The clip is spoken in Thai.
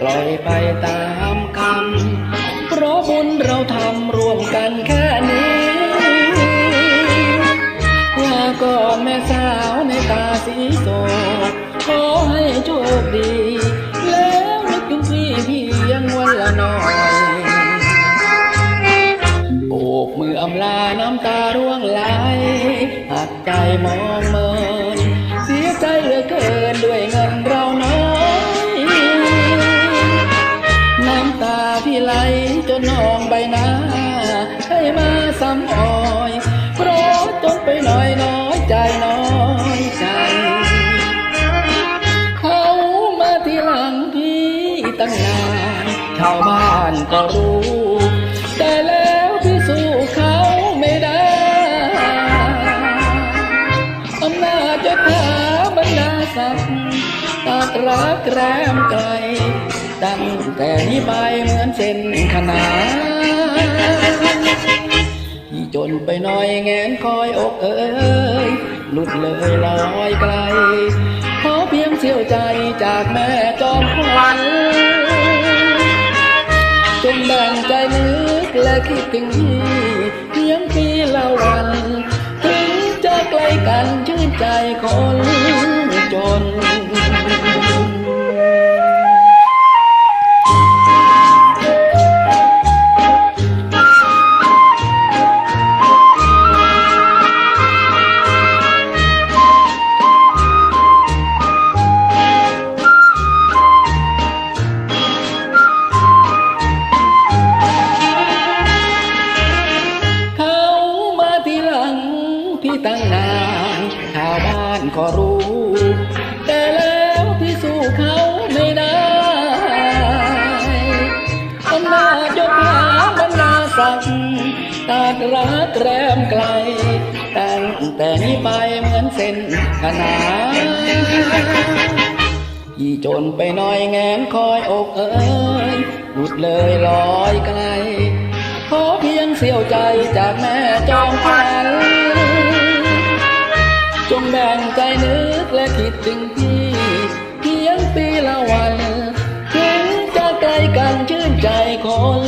ปล่อยไปตามกรรมเพราะบุญเราทำร่วมกันแค่นี้ลาก่อนแม่สาวในตาสีโสดขอให้โชคดี แล้วนึกถึงพี่เพียงวันละหน่อยโอบมืออำลาน้ำตาร่วงไหลหักใจมองเม มาซ้ำอ้อยเพราะจนไปหน่อยน้อยใจน้อยใจ เขามาที่หลังพี่ตั้งนานชาวบ้านก็รู้ แต่แล้วพี่สู้เขาไม่ได้อำนาจจะถาบรรดาศักดิ์ ตัดรักแรมไกล ตั้งแต่นี้ไปเหมือนเส้นขนานที่จนไปหน่อยแงนคอยอกเอ้ยหลุดเลยลอยไกลขอเพียงเสียวใจจากแม่จอมขวัญจงแบ่งใจนึกและคิดถึงพี่เพียงปีละวัน ถึงจะไกลกันชื่นใจคนจน พี่ตั้งนานชาวบ้านก็รู้ แต่แล้วพี่สู้เขาไม่ได้อำนาจยศถาบรรดาศักดิ์ตัดรักแรมไกลตั้งแต่นี้ไปเหมือนเส้นขนานที่จนไปน่อยแงนคอยอกเอ้ยหลุดเลยลอยไกล ขอเพียงเสียวใจจากแม่ ถึงพี่เพียงปีละวันถึงจะไกลกันชื่นใจคน